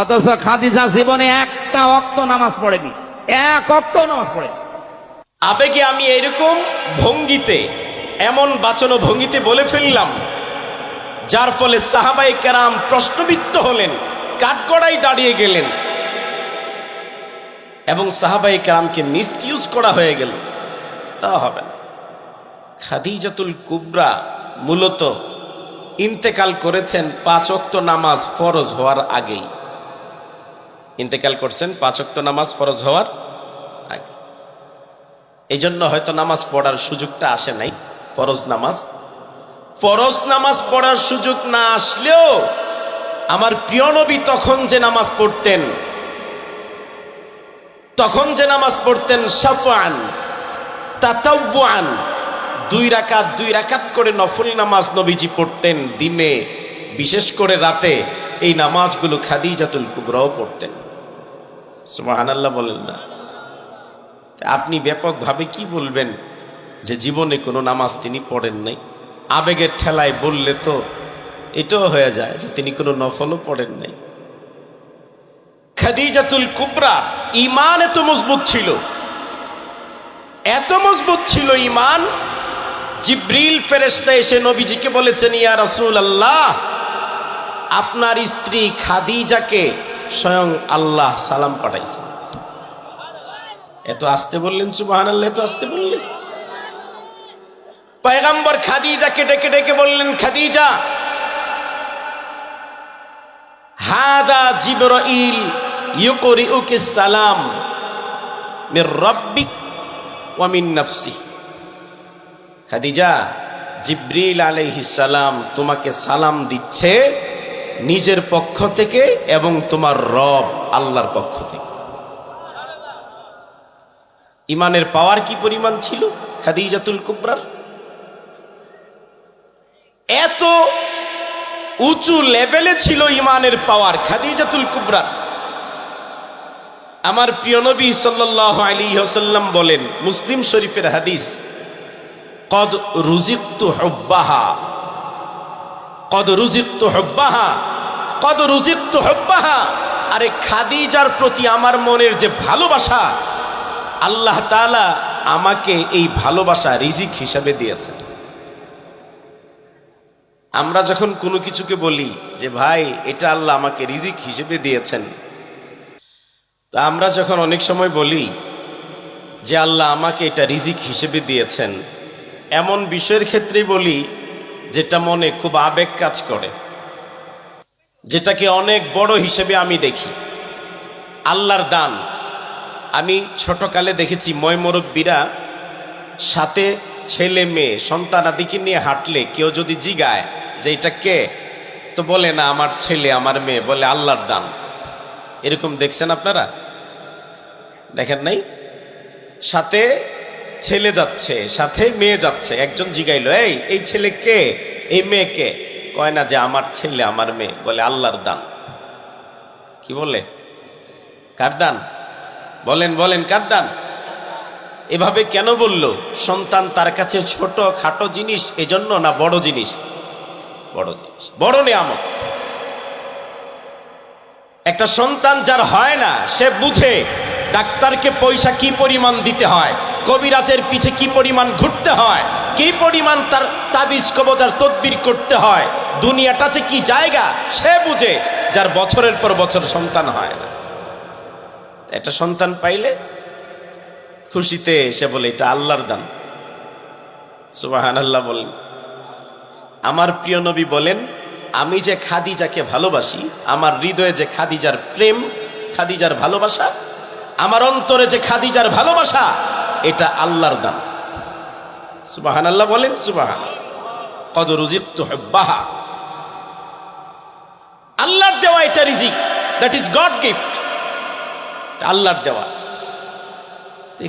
অথচ খাদিজা জীবনে একটা অক্ত নামাজ পড়েনি। এক অক্ত নামাজ পড়ে আবেগে আমি এরকম ভঙ্গিতে, এমন বাচন ভঙ্গিতে বলে ফেললাম, যার ফলে সাহাবাই কেরাম প্রশ্নবিত্ত হলেন কাঠগড়াই দাঁড়িয়ে গেলেন, এবং সাহাবাই কেরামকে মিসইউজ করা হয়ে গেল। তা হবে না। খাদিজাতুল কুবরা মূলত ইন্তেকাল করেছেন পাঁচ অক্ত নামাজ ফরজ হওয়ার আগেই। ইন্তেকাল করছেন, পাঁচ অক্ত নামাজ ফরজ হওয়ার এই জন্য হয়তো নামাজ পড়ার সুযোগটা আসে নাই, ফরজ নামাজ। ফরজ নামাজ পড়ার সুযোগ না আসলেও আমার প্রিয় নবী তখন যে নামাজ পড়তেন, তখন যে নামাজ পড়তেন সাফান তাতাওয়ান দুই রাকাত দুই রাকাত করে নফল নামাজ নবীজি পড়তেন দিনে, বিশেষ করে রাতে এই নামাজগুলো খাদিজাতুল কুবরাও পড়তেন। সুবহানাল্লাহ বলেন না। আপনি ব্যাপকভাবে কি বলবেন যে জীবনে কোনো নামাজ তিনি পড়েন নাই? আবেগের ঠেলায় বললে তো এটাও হয়ে যায় যে তিনি কোনো নফলও পড়েন নাই। খাদিজাতুল কুবরা ইমান এত মজবুত ছিল। এত মজবুত ছিল ইমান জিব্রিল ফেরেস্তা এসে নবীজিকে বলেছেন, ইয়া রাসূল আল্লাহ আপনার স্ত্রী খাদিজাকে স্বয়ং আল্লাহ সালাম পাঠাইছেন এত আসতে বললেন সুবাহান আল্লাহ এত আসতে বললেন। পয়গাম্বর খাদিজাকে ডেকে ডেকে বললেন, খাদিজা, হাদা জিবরাইল ইউকরিউকে সালাম মির রাব্বিক ওয়া মিন খাদিজা, জিব্রিল আলাইহিস সালাম তোমাকে সালাম দিচ্ছে নিজের পক্ষ থেকে এবং তোমার রব আল্লাহর পক্ষ থেকে। ইমানের পাওয়ার কি পরিমাণ ছিল খাদিজাতুল কুবরার? এত উঁচু লেভেলে ছিল ইমানের পাওয়ার খাদিজাতুল কুবরার। আমার প্রিয় নবী আলাইহি ওয়াসাল্লাম বলেন, মুসলিম শরীফের হাদিস, কদ রুজিকতু হুব্বাহা। কদ রুজিকতু হুব্বাহা, কদ রুজিকতু হুব্বাহা। আরে খাদিজার প্রতি আমার মনের যে ভালোবাসা, আল্লাহ তাআলা আমাকে এই ভালোবাসা রিজিক হিসাবে দিয়েছেন। আমরা যখন কোনো কিছুকে বলি যে, ভাই, এটা আল্লাহ আমাকে রিজিক হিসেবে দিয়েছেন। তা আমরা যখন অনেক সময় বলি যে, আল্লাহ আমাকে এটা রিজিক হিসেবে দিয়েছেন। এমন বিষয়ের ক্ষেত্রে বলি যেটা মনে খুব আবেগ কাজ করে। যেটাকে অনেক বড় হিসেবে আমি দেখি। আল্লাহর দান। আমি ছোটকালে দেখেছি ময়মরব্বীরা সাথে ছেলে মেয়ে সন্তানাদিকে নিয়ে হাঁটলে কেউ যদি জিগায় যে এটা কে, তো বলে, না, আমার ছেলে, আমার মেয়ে, বলে আল্লাহর দান। এরকম দেখছেন আপনারা? দেখেন নাই? সাথে ছেলে যাচ্ছে, সাথে মেয়ে যাচ্ছে। একজন জিগাইলো, এই এই ছেলে কে? এই মেয়ে কে? কয়, না, যে আমার ছেলে, আমার মেয়ে। বলে, আল্লাহর দান। কি বলে কার দান? বলেন বলেন, কার দান? এভাবে কেন বলল? সন্তান তার কাছে ছোট, খাটো জিনিস, এজন্য না বড় জিনিস? বড় জিনিস, বড় নিয়ামত। একটা সন্তান যার হয় না, সে বুঝে ডাক্তারকে পয়সা কি পরিমাণ দিতে হয়? কবিরাজের পিছে কি পরিমাণ ঘুরতে হয়? কি পরিমাণ তার তাবিজ কবজার তদবির করতে হয়? দুনিয়াটা যে কি জায়গা, সে বুঝে, যার বছরের পর বছর সন্তান হয় না। এটা সন্তান পাইলে খুশিতে সে বলে, এটা আল্লাহর দান। সুবাহান আল্লাহ বলেন। আমার প্রিয় নবী বলেন, আমি যে খাদিজাকে ভালোবাসি, আমার হৃদয়ে যে খাদিজার প্রেম, খাদিজার ভালোবাসা, আমার অন্তরে যে খাদিজার ভালোবাসা এটা আল্লাহর দান। সুবাহান আল্লাহ বলেন, সুবাহান। কদ রুজিক বাহা আল্লাহর দেওয়া এটা রিজিক। দ্যাট ইজ গড গিফট আল্লাহর দেওয়া।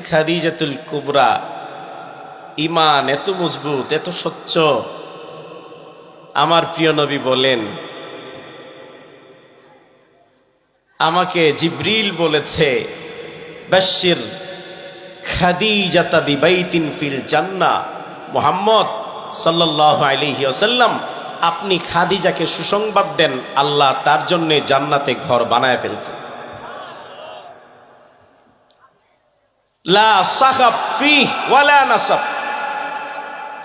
খাদিজাতুল কুবরা ইমান এত মজবুত, এত স্বচ্ছ। আমার প্রিয় নবী বলেন, আমাকে জিব্রিল বলেছে বাশির জান্নাহ। মুহাম্মদ ওয়াসাল্লাম, আপনি খাদিজাকে সুসংবাদ দেন, আল্লাহ তার জন্য জান্নাতে ঘর বানায় ফেলছে।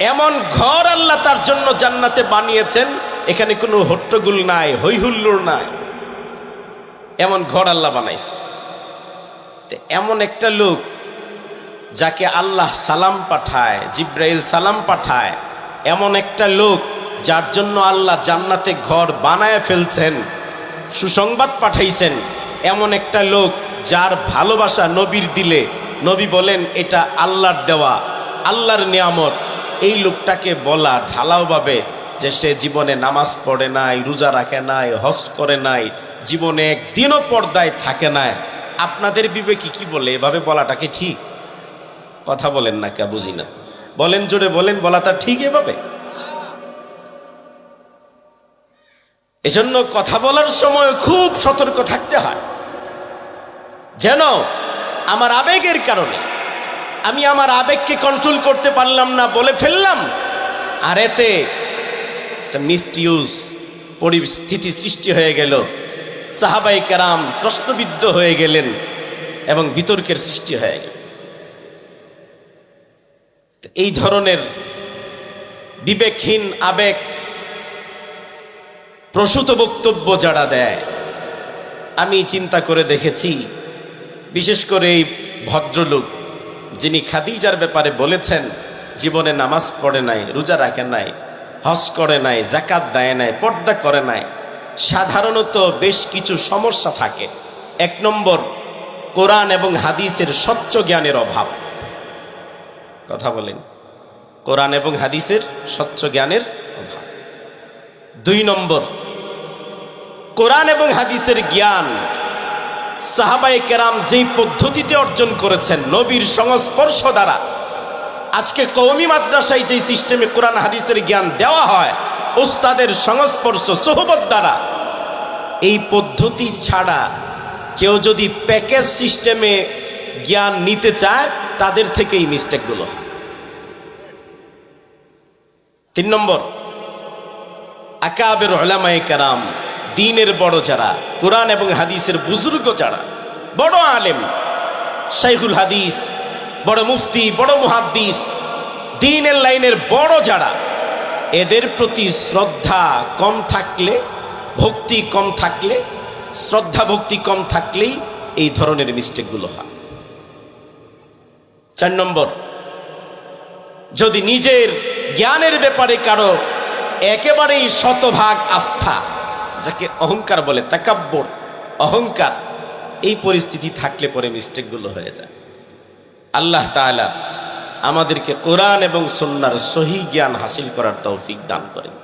এমন ঘর আল্লাহ তার জন্য জান্নাতে বানিয়েছেন, এখানে কোনো হট্টগুল নাই হৈহুল্লোর নাই। এমন ঘর আল্লাহ বানাইছে। এমন একটা লোক যাকে আল্লাহ সালাম পাঠায়, জিব্রাইল সালাম পাঠায়, এমন একটা লোক যার জন্য আল্লাহ জান্নাতে ঘর বানায় ফেলছেন, সুসংবাদ পাঠাইছেন, এমন একটা লোক যার ভালোবাসা নবীর দিলে। নবী বলেন, এটা আল্লাহর দেওয়া, আল্লাহর নিয়ামত। এই লোকটাকে বলা ঢালাওভাবে যে সে জীবনে নামাজ পড়ে নাই, রোজা রাখে নাই হজ করে নাই, জীবনে একদিনও পর্দায় থাকে নাই। আপনাদের বিবেকে কি বলে? এভাবে বলাটাকে ঠিক? কথা বলেন না কে, বুঝি না। বলেন জোরে বলেন, বলা বলাটা ঠিক এভাবে? এজন্য কথা বলার সময় খুব সতর্ক থাকতে হয়। যেন আমার আবেগের কারণে আমি আমার আবেগকে কন্ট্রোল করতে পারলাম না বলে ফেললাম, আর এতে একটা মিসটিউজ পরিস্থিতি সৃষ্টি হয়ে গেল। সাহাবাই কারাম প্রশ্নবিদ্ধ হয়ে গেলেন এবং বিতর্কের সৃষ্টি হয়ে গেল। তো এই ধরনের বিবেকহীন আবেগ প্রসূত বক্তব্য যারা দেয়, আমি চিন্তা করে দেখেছি, বিশেষ করে এই ভদ্রলোক যিনি খাদিজার ব্যাপারে বলেছেন, জীবনে নামাজ পড়ে নাই, রোজা রাখে নাই, হজ করে নাই জাকাত দেয় নাই, পর্দা করে নাই, সাধারণত বেশ কিছু সমস্যা থাকে। এক নম্বর, কোরআন এবং হাদিসের স্বচ্ছ জ্ঞানের অভাব। কথা বলেন। কোরআন এবং হাদিসের স্বচ্ছ জ্ঞানের অভাব। দুই নম্বর, কোরআন এবং হাদিসের জ্ঞান সাহাবাই কেরাম যেই পদ্ধতিতে অর্জন করেছেন নবীর সংস্পর্শ দ্বারা, আজকে কৌমি মাদ্রাসায় যেই সিস্টেমে কোরআন, হাদিসের জ্ঞান দেওয়া হয়, ওস্তাদের সংস্পর্শ, সোহবত দ্বারা, এই পদ্ধতি ছাড়া কেউ যদি প্যাকেজ সিস্টেমে জ্ঞান নিতে চায় তাদের থেকে এই মিস্টেকগুলো তিন নম্বর, আকাবের ওলামায়ে কারাম, দিনের বড় যারা, কোরআন এবং হাদিসের বুজুর্গ যারা, বড় আলেম, শাইখুল হাদিস, বড় মুফতি, বড় মুহাদ্দিস, দিনের লাইনের বড় যারা, এদের প্রতি শ্রদ্ধা কম থাকলে, ভক্তি কম থাকলে, শ্রদ্ধা ভক্তি কম থাকলেই এই ধরনের মিস্টেকগুলো হয়। চার নম্বর, যদি নিজের জ্ঞানের ব্যাপারে কারও একেবারেই শতভাগ আস্থা, যাকে অহংকার বলে তাকাব্বর, অহংকার, এই পরিস্থিতি থাকলে পরে মিস্টেকগুলো হয়ে যায়। আল্লাহ তাআলা আমাদেরকে কোরআন এবং সন্ন্যার সহি জ্ঞান হাসিল করার তৌফিক দান করেন।